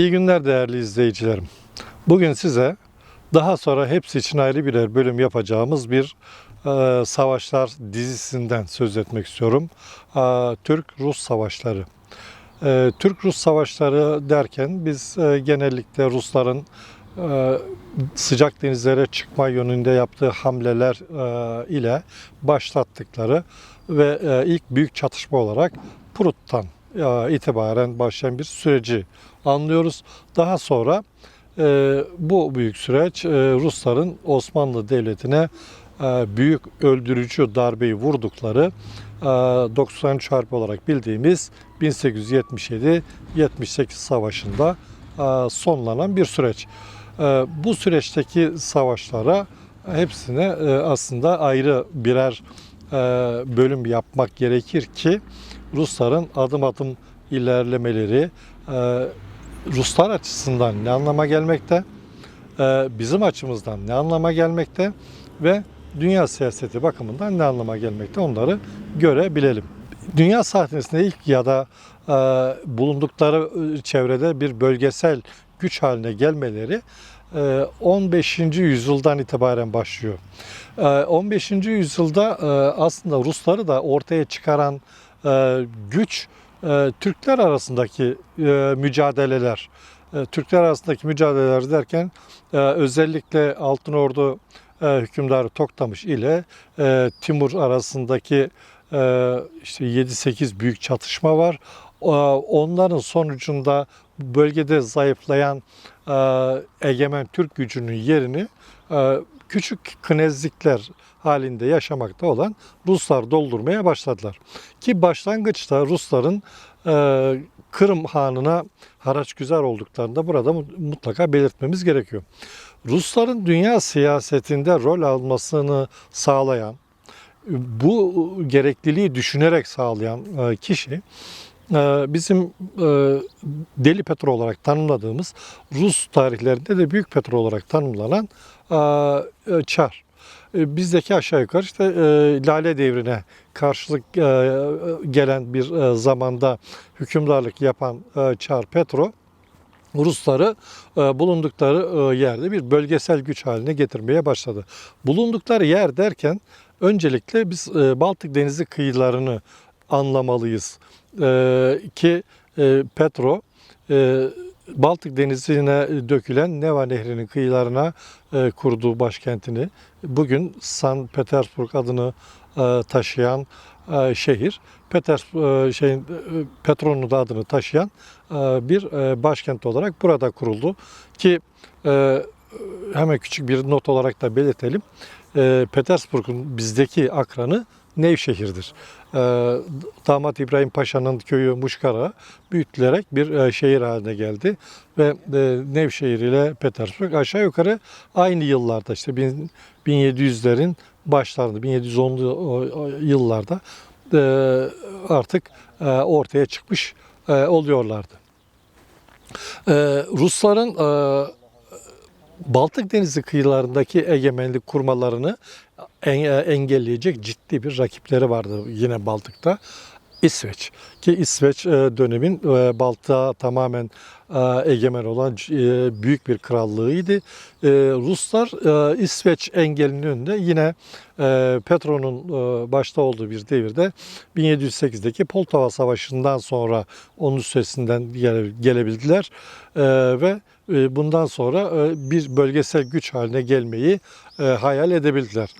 İyi günler değerli izleyicilerim. Bugün size daha sonra hepsi için ayrı birer bölüm yapacağımız bir e, savaşlar dizisinden söz etmek istiyorum. E, Türk-Rus savaşları. E, Türk-Rus savaşları derken biz e, genellikle Rusların e, sıcak denizlere çıkma yönünde yaptığı hamleler e, ile başlattıkları ve e, ilk büyük çatışma olarak Prut'tan itibaren başlayan bir süreci anlıyoruz. Daha sonra e, bu büyük süreç e, Rusların Osmanlı Devleti'ne e, büyük öldürücü darbeyi vurdukları e, 93 Harbi olarak bildiğimiz 1877-78 Savaşı'nda e, sonlanan bir süreç. E, Bu süreçteki savaşlara hepsine e, aslında ayrı birer e, bölüm yapmak gerekir ki Rusların adım adım ilerlemeleri e, Ruslar açısından ne anlama gelmekte, e, bizim açımızdan ne anlama gelmekte ve dünya siyaseti bakımından ne anlama gelmekte onları görebilelim. Dünya sahnesinde ilk ya da e, bulundukları çevrede bir bölgesel güç haline gelmeleri e, 15. yüzyıldan itibaren başlıyor. E, 15. yüzyılda aslında Rusları da ortaya çıkaran güç e, Türkler arasındaki e, mücadeleler. E, Türkler arasındaki mücadeleler derken e, özellikle Altın Ordu e, hükümdarı Toktamış ile e, Timur arasındaki e, işte 7-8 büyük çatışma var. E, Onların sonucunda bölgede zayıflayan e, egemen Türk gücünün yerini e, küçük knezlikler halinde yaşamakta olan Ruslar doldurmaya başladılar. Ki başlangıçta Rusların e, Kırım Hanı'na haraç güzel olduklarını da burada mutlaka belirtmemiz gerekiyor. Rusların dünya siyasetinde rol almasını sağlayan, bu gerekliliği düşünerek sağlayan kişi bizim e, Deli Petro olarak tanımladığımız Rus tarihlerinde de Büyük Petro olarak tanımlanan e, Çar. E, Bizdeki aşağı yukarı işte Lale Devri'ne karşılık gelen bir zamanda hükümdarlık yapan Çar Petro Rusları bulundukları yerde bir bölgesel güç haline getirmeye başladı. Bulundukları yer derken öncelikle biz Baltık Denizi kıyılarını anlamalıyız. E, ki e, Petro e, Baltık Denizi'ne dökülen Neva Nehri'nin kıyılarına e, kurduğu başkentini. Bugün San Petersburg adını taşıyan şehir. Peters şeyin Petron'un da adını taşıyan bir başkent olarak burada kuruldu. Ki hemen küçük bir not olarak da belirtelim. Petersburg'un bizdeki akranı Nevşehir'dir. E, Damat İbrahim Paşa'nın köyü Muşkara büyütülerek bir e, şehir haline geldi ve e, Nevşehir ile Petersburg aşağı yukarı aynı yıllarda işte bin- 1700'lerin başlarında 1710'lu yıllarda e, artık e, ortaya çıkmış oluyorlardı. E, Rusların Baltık Denizi kıyılarındaki egemenlik kurmalarını en- engelleyecek ciddi bir rakipleri vardı yine Baltık'ta. İsveç ki İsveç e, dönemin e, Baltık'a tamamen e, egemen olan büyük bir krallığıydı. Ruslar İsveç engelinin önünde yine Petro'nun başta olduğu bir devirde 1708'deki Poltava Savaşı'ndan sonra onun üstesinden gele- gelebildiler ve bundan sonra bir bölgesel güç haline gelmeyi hayal edebildiler.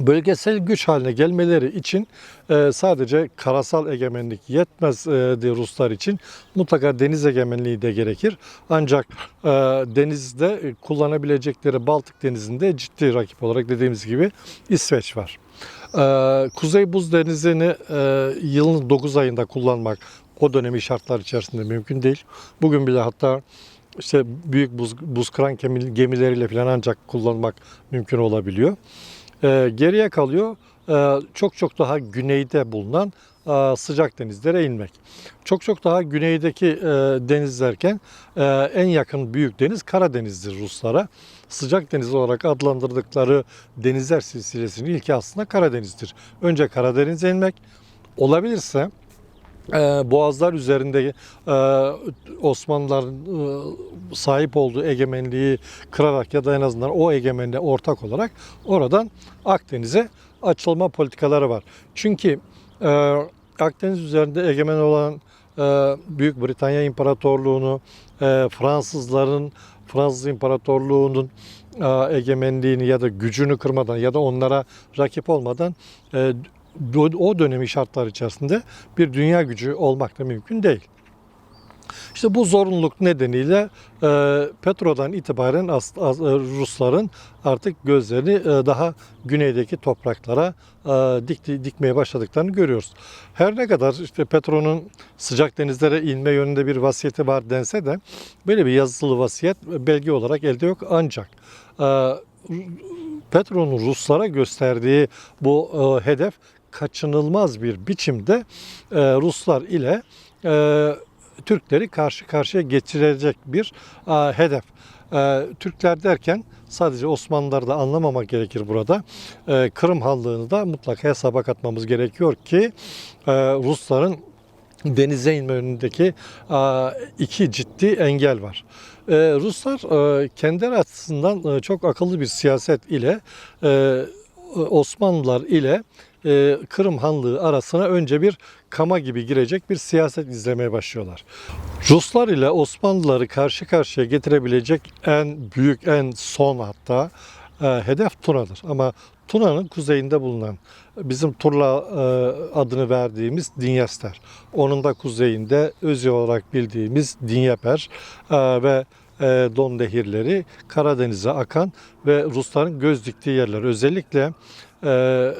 Bölgesel güç haline gelmeleri için e, sadece karasal egemenlik yetmez e, diye Ruslar için mutlaka deniz egemenliği de gerekir. Ancak e, denizde e, kullanabilecekleri Baltık Denizi'nde ciddi rakip olarak dediğimiz gibi İsveç var. Kuzey Buz Denizi'ni yılın 9 ayında kullanmak o dönemi şartlar içerisinde mümkün değil. Bugün bile hatta işte büyük buz, buz kıran gemi- gemileriyle falan ancak kullanmak mümkün olabiliyor. Ee, geriye kalıyor e, çok çok daha güneyde bulunan e, sıcak denizlere inmek. Çok çok daha güneydeki e, deniz derken e, en yakın büyük deniz Karadeniz'dir Ruslara. Sıcak deniz olarak adlandırdıkları denizler silsilesinin ilki aslında Karadeniz'dir. Önce Karadeniz'e inmek olabilirse boğazlar üzerinde e, Osmanlıların e, sahip olduğu egemenliği kırarak ya da en azından o egemenliğe ortak olarak oradan Akdeniz'e açılma politikaları var. Çünkü e, Akdeniz üzerinde egemen olan Büyük Britanya İmparatorluğunu, Fransızların Fransız İmparatorluğu'nun egemenliğini ya da gücünü kırmadan ya da onlara rakip olmadan o- dönemi şartlar içerisinde bir dünya gücü olmak da mümkün değil. İşte bu zorunluluk nedeniyle e, Petro'dan itibaren e, Rusların artık gözlerini e, daha güneydeki topraklara dikmeye başladıklarını görüyoruz. Her ne kadar işte Petro'nun sıcak denizlere inme yönünde bir vasiyeti var dense de böyle bir yazılı vasiyet belge olarak elde yok ancak Petro'nun Ruslara gösterdiği bu hedef kaçınılmaz bir biçimde e, Ruslar ile e, Türkleri karşı karşıya getirecek bir e, hedef. E, Türkler derken sadece Osmanlıları da anlamamak gerekir burada. E, Kırım Hanlığı'nı da mutlaka hesaba katmamız gerekiyor ki e, Rusların denize inme önündeki e, iki ciddi engel var. E, Ruslar e, kendileri açısından çok akıllı bir siyaset ile Osmanlılar ile e, Kırım Hanlığı arasına önce bir kama gibi girecek bir siyaset izlemeye başlıyorlar. Ruslar ile Osmanlıları karşı karşıya getirebilecek en büyük, en son hatta e, hedef Tuna'dır. Ama Tuna'nın kuzeyinde bulunan bizim Turla e, adını verdiğimiz Dinyester. Onun da kuzeyinde özü olarak bildiğimiz Dinyeper e, ve e, Don nehirleri Karadeniz'e akan ve Rusların göz diktiği yerler. Özellikle e,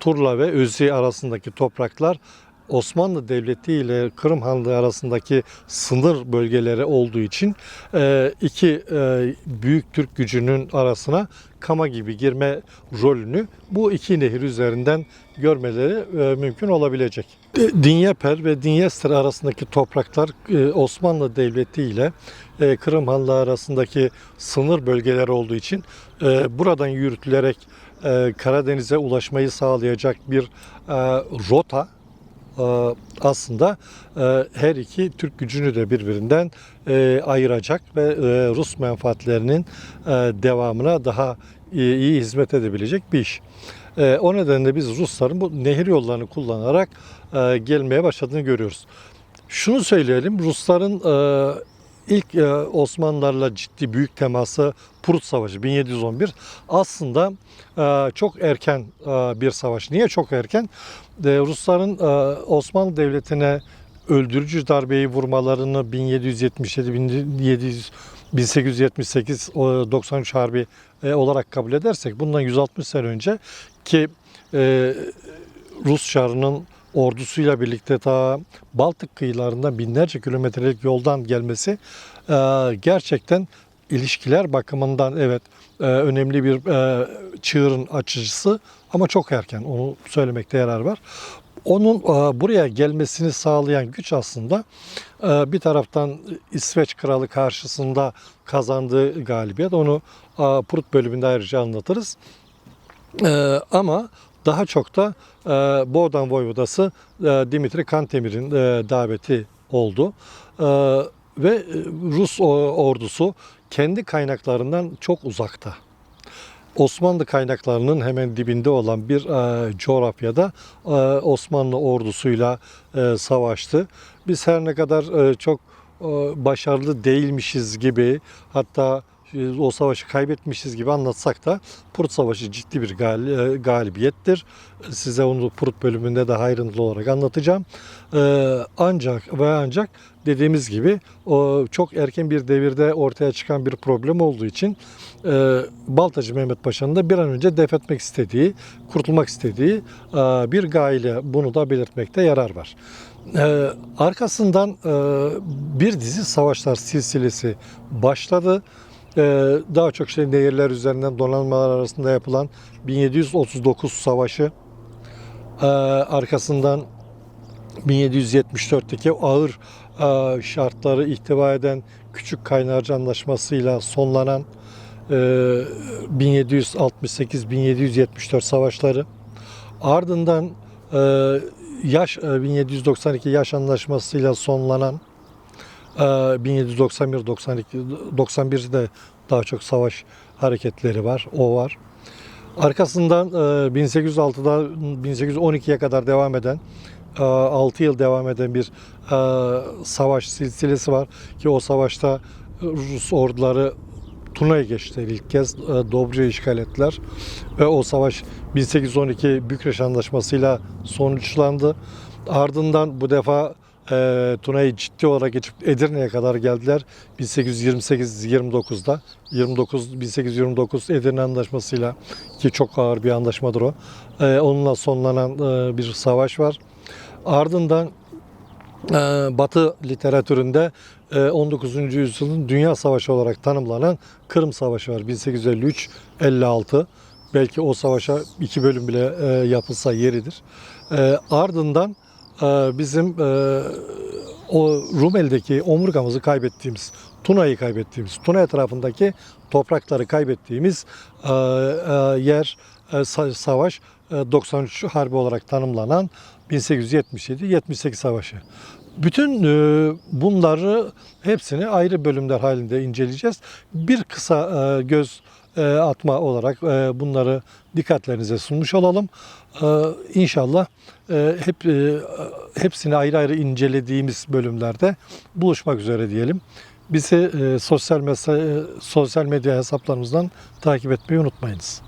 Turla ve Özü arasındaki topraklar Osmanlı Devleti ile Kırım Hanlığı arasındaki sınır bölgeleri olduğu için e, iki e, büyük Türk gücünün arasına kama gibi girme rolünü bu iki nehir üzerinden görmeleri e, mümkün olabilecek. Dinyeper ve Dinyester arasındaki topraklar Osmanlı Devleti ile Kırım Hanlığı arasındaki sınır bölgeleri olduğu için buradan yürütülerek Karadeniz'e ulaşmayı sağlayacak bir rota aslında e, her iki Türk gücünü de birbirinden e, ayıracak ve e, Rus menfaatlerinin e, devamına daha iyi, hizmet edebilecek bir iş. E, O nedenle biz Rusların bu nehir yollarını kullanarak e, gelmeye başladığını görüyoruz. Şunu söyleyelim, Rusların e, ilk e, Osmanlılarla ciddi büyük teması Prut Savaşı 1711 aslında e, çok erken e, bir savaş. Niye çok erken? E, Rusların Osmanlı Devleti'ne öldürücü darbeyi vurmalarını 1777 1700 1878 o 93 Harbi olarak kabul edersek bundan 160 sene önce ki e, Rus Çarı'nın ordusuyla birlikte ta Baltık kıyılarından binlerce kilometrelik yoldan gelmesi gerçekten ilişkiler bakımından evet e, önemli bir e, çığırın açıcısı ama çok erken onu söylemekte yarar var. Onun e, buraya gelmesini sağlayan güç aslında e, bir taraftan İsveç kralı karşısında kazandığı galibiyet. Onu e, Prut bölümünde ayrıca anlatırız. E, ama daha çok da e, Boğdan Voyvodası e, Dimitri Kantemir'in e, daveti oldu. E, ve e, Rus o- ordusu kendi kaynaklarından çok uzakta. Osmanlı kaynaklarının hemen dibinde olan bir e, coğrafyada e, Osmanlı ordusuyla e, savaştı. Biz her ne kadar e, çok e, başarılı değilmişiz gibi hatta o savaşı kaybetmişiz gibi anlatsak da Prut Savaşı ciddi bir gal- e, galibiyettir. Size onu Prut bölümünde de ayrıntılı olarak anlatacağım. E, ancak ve ancak dediğimiz gibi o çok erken bir devirde ortaya çıkan bir problem olduğu için e, Baltacı Mehmet Paşa'nın da bir an önce def etmek istediği, kurtulmak istediği e, bir gayle bunu da belirtmekte yarar var. E, arkasından e, bir dizi savaşlar silsilesi başladı. E, daha çok şey nehirler üzerinden donanmalar arasında yapılan 1739 Savaşı, e, arkasından 1774'teki ağır e, şartları ihtiva eden Küçük Kaynarca Anlaşması'yla sonlanan e, 1768-1774 savaşları ardından e, yaş e, 1792 yaş anlaşmasıyla sonlanan e, 1791 92 91'de daha çok savaş hareketleri var. O var. Arkasından e, 1806'da 1812'ye kadar devam eden 6 yıl devam eden bir e, savaş silsilesi var ki o savaşta Rus orduları Tuna'ya geçtiler ilk kez. E, Dobra'yı işgal ettiler. Ve o savaş 1812 Bükreş Anlaşması'yla sonuçlandı. Ardından bu defa e, Tuna'yı ciddi olarak geçip Edirne'ye kadar geldiler. 1828-29'da 29 1829 Edirne Anlaşması'yla ki çok ağır bir anlaşmadır o. E, onunla sonlanan e, bir savaş var. Ardından e, Batı literatüründe e, 19. yüzyılın Dünya Savaşı olarak tanımlanan Kırım Savaşı var 1853-56. Belki o savaşa iki bölüm bile e, yapılsa yeridir. E, ardından e, bizim e, o Rumeli'deki omurgamızı kaybettiğimiz, Tuna'yı kaybettiğimiz, Tuna etrafındaki toprakları kaybettiğimiz e, e, yer sa- savaş e, 93 Harbi olarak tanımlanan 1877-78 Savaşı. Bütün bunları hepsini ayrı bölümler halinde inceleyeceğiz. Bir kısa göz atma olarak e, bunları dikkatlerinize sunmuş olalım. E, İnşallah e, hep e, hepsini ayrı ayrı incelediğimiz bölümlerde buluşmak üzere diyelim. Bizi e, sosyal, e, sosyal medya hesaplarımızdan takip etmeyi unutmayınız.